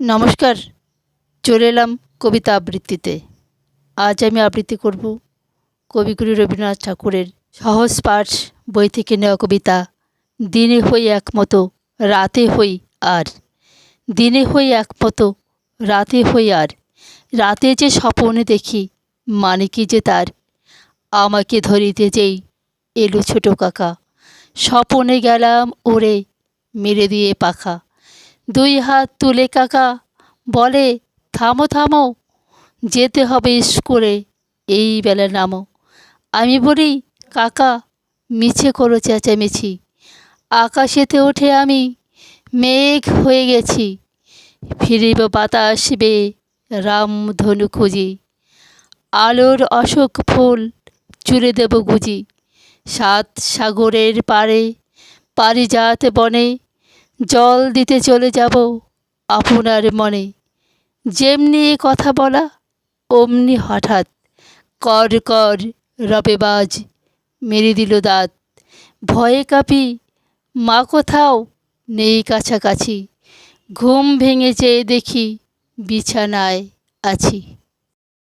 নমস্কার, চলে এলাম কবিতা আবৃত্তিতে। আজ আমি আবৃত্তি করব কবিগুরু রবীন্দ্রনাথ ঠাকুরের সহজ পাঠ বই থেকে নেওয়া কবিতা, দিনে হই একমতো, রাতে হই আর। দিনে হই একমতো, রাতে হই আর। রাতে যে স্বপনে দেখি মানে কি যে তার? আমাকে ধরিতে যেই এলো ছোটো কাকা, স্বপনে গেলাম ওরে, মেরে দিয়ে পাখা। দুই হাত তুলে কাকা, বলে, থামো থামো, যেতে হবে স্কুলে। এই বেলা নামো। আমি বলি, কাকা, মিছে করো চেঁচামেছি আকাশেতে ওঠে আমি মেঘ হয়ে গেছি। ফিরিব বাতাস বেয়ে রামধনু খুঁজি। আলোর অশোক ফুল চুড়ে দেব গুজি। সাত সাগরের পাড়ে পারিজাত বনে জল দিতে চলে যাব আপনার মনে। যেমনি কথা বলা, অমনি হঠাৎ কর কর রবে বাজ মেরে দিল দাঁত। ভয়ে কাঁপি, মা কোথাও নেই কাছাকাছি। ঘুম ভেঙে চেয়ে দেখি বিছানায় আছি।